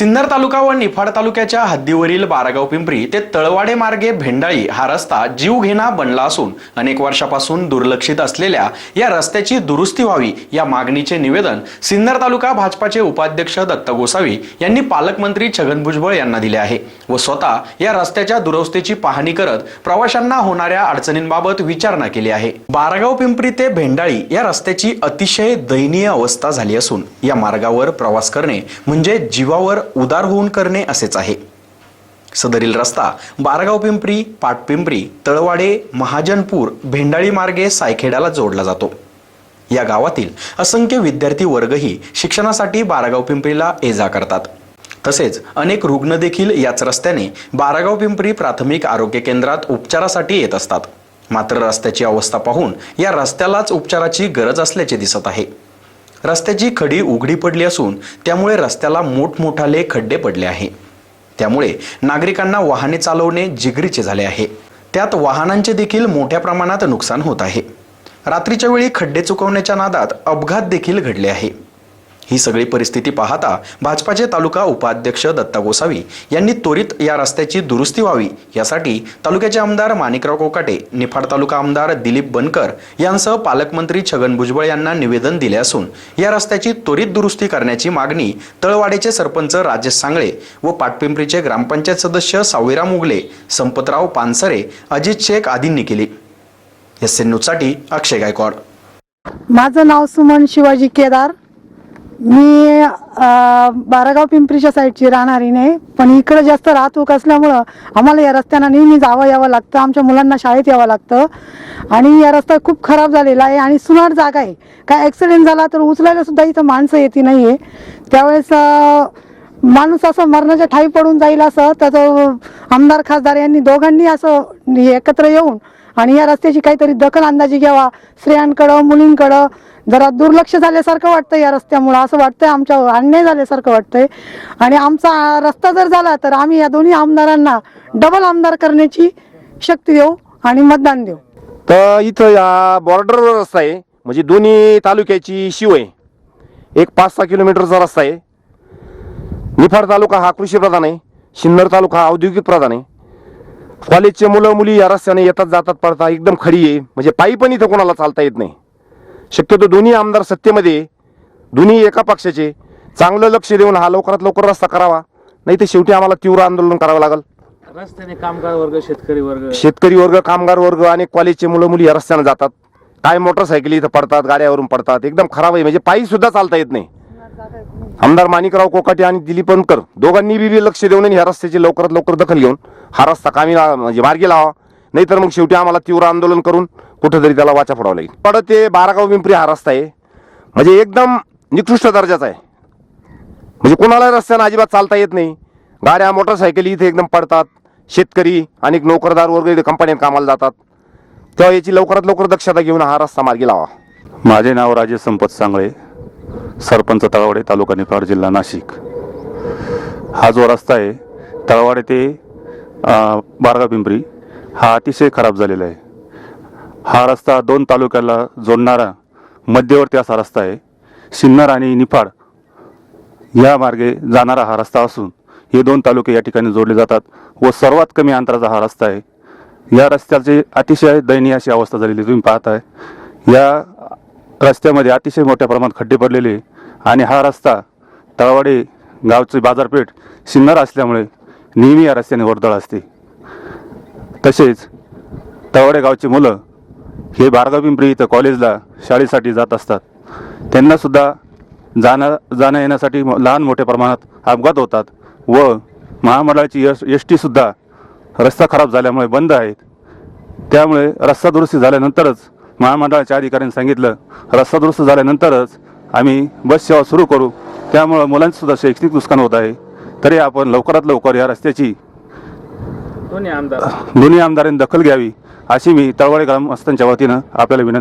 सिन्नर तालुका व निफाड तालुक्याच्या हद्दीवरील बारागाव पिंपरी ते तळवाडे मार्गे भेंडाळी हा रस्ता जीवघेणा बनला असून अनेक वर्षापासून दुर्लक्षित असलेल्या या रस्त्याची दुरुस्ती व्हावी या मागणीचे निवेदन सिन्नर तालुका भाजपाचे उपाध्यक्ष दत्त गोसावी यांनी पालकमंत्री छगन भुजबळ यांना दिले आहे व स्वतः या रस्त्याच्या दुरुस्तीची पाहणी करत प्रवाशांना होणाऱ्या अडचणींबाबत विचारणा केली आहे. बारागाव पिंपरी ते भेंडाळी या रस्त्याची अतिशय दयनीय अवस्था झाली असून या मार्गावर प्रवास करणे म्हणजे जीवावर उदार होऊन करणे असेच आहे. सदरील रस्ता बारगाव पिंपरी पाटपिंपरी तळवाडे महाजनपूर भेंडाळी मार्गे सायखेड्याला जोडला जातो. या गावातील असंख्य विद्यार्थी वर्गही शिक्षणासाठी बारागाव पिंपरीला ये जा करतात. तसेच अनेक रुग्ण देखील याच रस्त्याने बारागाव पिंपरी प्राथमिक आरोग्य केंद्रात उपचारासाठी येत असतात. मात्र रस्त्याची अवस्था पाहून या रस्त्यालाच उपचाराची गरज असल्याचे दिसत आहे. रस्त्याची खडी उघडी पडली असून त्यामुळे रस्त्याला मोठमोठाले खड्डे पडले आहे. त्यामुळे नागरिकांना वाहने चालवणे जिगरीचे झाले आहे. त्यात वाहनांचे देखील मोठ्या प्रमाणात नुकसान होत आहे. रात्रीच्या वेळी खड्डे चुकवण्याच्या नादात अपघात देखील घडले आहे. ही सगळी परिस्थिती पाहता भाजपाचे तालुका उपाध्यक्ष दत्ता गोसावी यांनी त्वरित या रस्त्याची दुरुस्ती व्हावी यासाठी तालुक्याचे आमदार माणिकराव कोकाटे निफाड तालुका आमदार दिलीप बनकर यांसह पालकमंत्री छगन भुजबळ यांना निवेदन दिले असून या रस्त्याची त्वरित दुरुस्ती करण्याची मागणी तळवाडेचे सरपंच राजेश सांगळे व पाटपिंपरीचे ग्रामपंचायत सदस्य सावीराम उगले संपतराव पानसरे अजित शेख आदींनी केली. एस एन न्यूजसाठी अक्षय गायकवाड. माझं नाव सुमन शिवाजी केदार. मी बारागाव पिंपरीच्या साईडची राहणारी नाही पण इकडे जास्त राहतूक असल्यामुळं आम्हाला या रस्त्यानं नेहमी जावं यावं लागतं आमच्या मुलांना शाळेत यावं लागतं. आणि या रस्ता खूप खराब झालेला आहे आणि सुनार जागा आहे. काय ॲक्सिडेंट झाला तर उचलायला सुद्धा इथं माणसं येते नाही आहे त्यावेळेस माणूस असं मरणाच्या ठाई पडून जाईल असं त्याचं आमदार खासदार यांनी दोघांनी असं एकत्र येऊन आणि या रस्त्याची काहीतरी दखल अंदाजी घ्यावा. स्त्रियांकडं मुलींकडं जरा दुर्लक्ष झाल्यासारखं वाटतं या रस्त्यामुळं असं वाटतंय आमच्या अन्याय झाल्यासारखं वाटतंय. आणि आमचा रस्ता जर झाला तर आम्ही या दोन्ही आमदारांना डबल आमदार करण्याची शक्ती देऊ आणि मतदान देऊ. तर इथं या बॉर्डरवर रस्ता आहे. म्हणजे दोन्ही तालुक्याची शिव आहे. एक पाच सहा किलोमीटरचा रस्ता आहे. निफाड तालुका हा कृषी प्रधान आहे. सिन्नर तालुका हा औद्योगिक प्रधान आहे. कॉलेजचे मुलं मुली या रस्त्याने येतात जातात पडतात एकदम खडी आहे. म्हणजे पायी पण इथं कोणाला चालता येत नाही. शक्यतो दोन्ही आमदार सत्तेमध्ये दोन्ही एका पक्षाचे चांगलं लक्ष देऊन हा लवकरात लवकर रस्ता करावा नाही तर शेवटी आम्हाला तीव्र आंदोलन करावं लागेल. रस्त्याने कामगार वर्ग शेतकरी वर्ग. शेतकरी वर्ग कामगार वर्ग आणि कॉलेजचे मुलं मुली या रस्त्याने जातात. काय मोटरसायकली इथं पडतात गाड्यावरून पडतात एकदम खराब आहे. म्हणजे पायी सुद्धा चालता येत नाही. आमदार माणिकराव कोकाटे आणि दिलीप बनकर दोघांनी बी लक्ष देऊन आणि ह्या रस्त्याची लवकरात लवकर दखल घेऊन हा रस्ता कामी म्हणजे मार्गी लावा. नाहीतर मग शेवटी आम्हाला तीव्र आंदोलन करून कुठंतरी त्याला वाचा फोडावं लागेल. पण ते बारागाव पिंपरी हा रस्ता आहे. म्हणजे एकदम निकृष्ट दर्जाचा आहे. म्हणजे कोणाला रस्त्यानं अजिबात चालता येत नाही. गाड्या मोटरसायकली इथे एकदम पडतात. शेतकरी आणि नोकरदार वर्ग इथे कंपन्यात कामाला जातात. तेव्हा याची लवकरात लवकर दक्षता घेऊन हा रस्ता मार्गी लावा. माझे नाव राजेश संपत सांगळे सरपंच तळवाडे तालुका निफाड जिल्हा नाशिक. हा जो रस्ता आहे तळवाडे ते बारगा पिंपरी हा अतिशय खराब झालेला आहे. हा रस्ता दोन तालुक्याला जोडणारा मध्यवर्ती असा रस्ता आहे. सिन्नर आणि निफाड या मार्गे जाणारा हा रस्ता असून हे दोन तालुके या ठिकाणी जोडले जातात व सर्वात कमी अंतराचा हा रस्ता आहे. या रस्त्याची अतिशय दयनीय अशी अवस्था झालेली तुम्ही पाहताय. या रस्त्यामध्ये अतिशय मोठ्या प्रमाणात खड्डे पडलेले आणि हा रस्ता तळवाडे गावची बाजारपेठ सिन्नर असल्यामुळे नेहमी या रस्त्याने वर्दळ असते. तसेच तळवाडे गावची मुलं हे बारगाव पिंपरी इथं कॉलेजला शाळेसाठी जात असतात. त्यांनासुद्धा जाणं जाणं येण्यासाठी लहान मोठ्या प्रमाणात अपघात होतात व महामंडळाची यश एस टीसुद्धा रस्ता खराब झाल्यामुळे बंद आहेत. त्यामुळे रस्ता दुरुस्ती झाल्यानंतरच महामंडळाच्या अधिकाऱ्यांनी सांगितलं रस्ता दुरुस्त झाल्यानंतरच आम्ही बस सेवा सुरू करू. त्यामुळं मुलांचंसुद्धा शैक्षणिक नुकसान होत आहे. तरी आपण लवकरात लवकर या रस्त्याची दोन्ही आमदार. दोन्ही आमदारांनी दखल घ्यावी. अशी मी तळवाडे ग्रामस्थांच्या वतीनं आपल्याला विनंती